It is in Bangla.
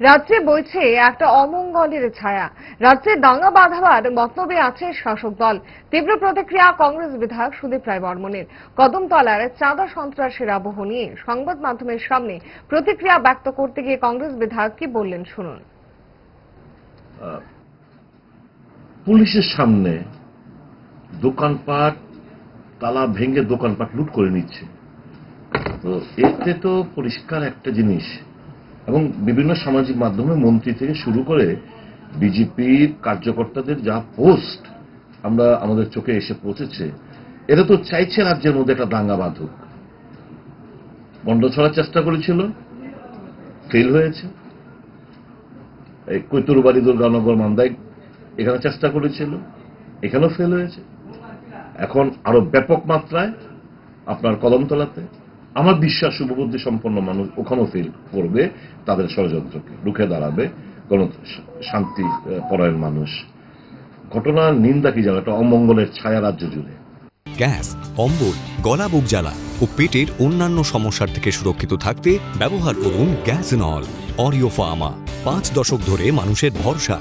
রাজ্যে বইছে একটা অমঙ্গলের ছায়া। রাজ্যে দাঙ্গা বাঁধাবার মতলবে আছে শাসক দল। তীব্র প্রতিক্রিয়া কংগ্রেস বিধায়ক সুদীপ রায় বর্মনের। কদমতলার চাঁদা সন্ত্রাসের আবহ নিয়ে সংবাদ মাধ্যমের সামনে প্রতিক্রিয়া ব্যক্ত করতে গিয়ে কংগ্রেস বিধায়ক কি বললেন শুনুন। পুলিশের সামনে দোকানপাট, তালা ভেঙে দোকানপাট লুট করে নিচ্ছে। তো এতে তো পরিষ্কার একটা জিনিস। এবং বিভিন্ন সামাজিক মাধ্যমে মন্ত্রী থেকে শুরু করে বিজেপির কার্যকর্তাদের যা পোস্ট আমরা আমাদের চোখে এসে পৌঁছেছে, এরা তো চাইছে রাজ্যের মধ্যে একটা দাঙ্গা বাঁধুক। বন্ধ ছড়ার চেষ্টা করেছিল, ফেল হয়েছে। এই কৈতুরবাড়ি, দুর্গানগর, মান্দাই এখানে চেষ্টা করেছিল, এখানেও ফেল হয়েছে। এখন আরও ব্যাপক মাত্রায় আপনার কলমতলাতে আমার বিশ্বাস শুভবুদ্ধি সম্পন্ন মানুষ ওখানেও ফেল করবে তাদের ষড়যন্ত্রকে, রুখে দাঁড়াবে, কোন শান্তি পরায়ণ মানুষ। ঘটনার নিন্দা কি জানো একটা অমঙ্গলের ছায়া রাজ্য জুড়ে। গ্যাস অম্বল গলা বুক জ্বালা ও পেটের অন্যান্য সমস্যার থেকে সুরক্ষিত থাকতে ব্যবহার করুন গ্যাস নল, অরিও ফার্মা। পাঁচ দশক ধরে মানুষের ভরসা।